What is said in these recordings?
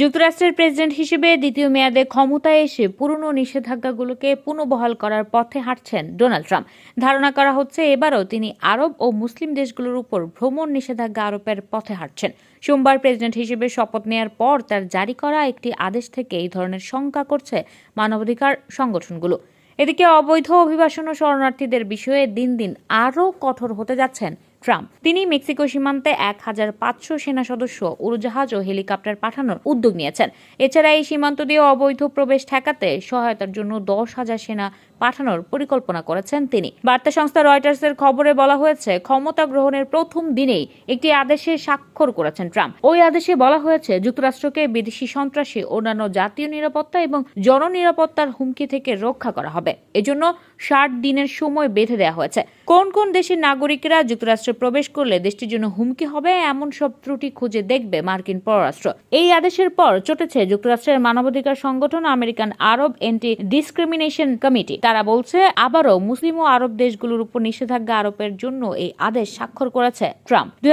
যুক্তরাষ্ট্রের প্রেসিডেন্ট হিসেবে দ্বিতীয় মেয়াদে ক্ষমতায় এসে পুরনো নিষেধাজ্ঞাগুলোকে পুনঃবহাল করার পথে হাঁটছেন ডোনাল্ড ট্রাম্প। ধারণা করা হচ্ছে এবারও তিনি আরব ও মুসলিম দেশগুলোর উপর ভ্রমণ নিষেধাজ্ঞা আরোপের পথে হাঁটছেন। সোমবার প্রেসিডেন্ট হিসেবে শপথ নেয়ার পর তার জারি করা একটি আদেশ থেকে এই ধরনের শঙ্কা করছে মানবাধিকার সংগঠনগুলো। এদিকে অবৈধ অভিবাসন ও শরণার্থীদের বিষয়ে দিন দিন আরও কঠোর হতে যাচ্ছেন ট্রাম্প। তিনি মেক্সিকো সীমান্তে এক হাজার পাঁচশো সেনা সদস্য, উড়োজাহাজ ও হেলিকপ্টার পাঠানোর উদ্যোগ নিয়েছেন। এছাড়া এই সীমান্ত দিয়ে অবৈধ প্রবেশ ঠেকাতে সহায়তার জন্য দশ হাজার সেনা পাঠানোর পরিকল্পনা করেছেন তিনি। বার্তা সংস্থা রয়টার্সের খবরে বলা হয়েছে, ক্ষমতা গ্রহণের প্রথম দিনেই একটি আদেশে স্বাক্ষর করেছেন ট্রাম্প। ওই আদেশে বলা হয়েছে, যুক্তরাষ্ট্রকে বিদেশি সন্ত্রাসী, অন্যান্য জাতীয় নিরাপত্তা এবং জননিরাপত্তার হুমকি থেকে রক্ষা করা হবে। এজন্য ষাট দিনের সময় বেঁধে দেওয়া হয়েছে। কোন কোন দেশের নাগরিকরা যুক্তরাষ্ট্রে প্রবেশ করলে দেশটির জন্য হুমকি হবে, এমন সব ত্রুটি খুঁজে দেখবে মার্কিন পররাষ্ট্র। এই আদেশের পর চটেছে যুক্তরাষ্ট্রের মানবাধিকার সংগঠন American Arab anti discrimination committee তারা বলছে, আবারও মুসলিম ও আরব দেশগুলোর উপর নিষেধাজ্ঞা আরোপের জন্য এই আদেশ স্বাক্ষর করেছে ট্রাম্প। দুই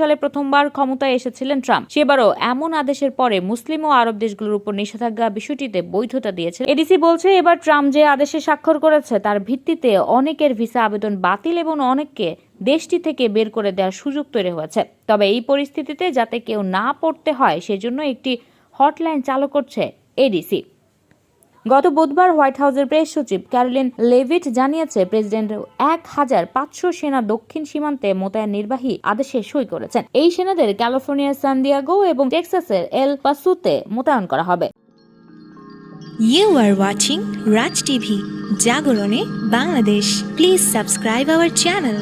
সালে প্রথমবার ক্ষমতায় এসেছিলেন ট্রাম্প। সেবারও এমন আদেশের পরে মুসলিম ও আরব দেশগুলোর উপর নিষেধাজ্ঞা বিষয়টিতে বৈধতা দিয়েছে। এডিসি বলছে, এবার ট্রাম্প যে আদেশে স্বাক্ষর করেছে, তার ভিত্তিতে অনেকের ভিসা আবেদন বাতিল এবং অনেককে দেশটি থেকে বের করে দেওয়ার সুযোগ তৈরি হয়েছে তবে এই পরিস্থিতিতে যাতে কেউ না পড়তে হয় সেজন্য একটি হটলাইন চালু করছে এডিসি গত বুধবার হোয়াইট হাউসের প্রেস সচিব ক্যারোলিন লেভিট জানিয়েছে প্রেসিডেন্ট এক হাজার পাঁচশো সেনা দক্ষিণ সীমান্তে মোতায়েন নির্বাহী আদেশে সই করেছেন এই সেনাদের ক্যালিফোর্নিয়ার সানদিয়াগো এবং টেক্সাসের এল পাসুতে মোতায়েন করা হবে You are watching Raj TV, জাগরণে Bangladesh. Please subscribe our channel.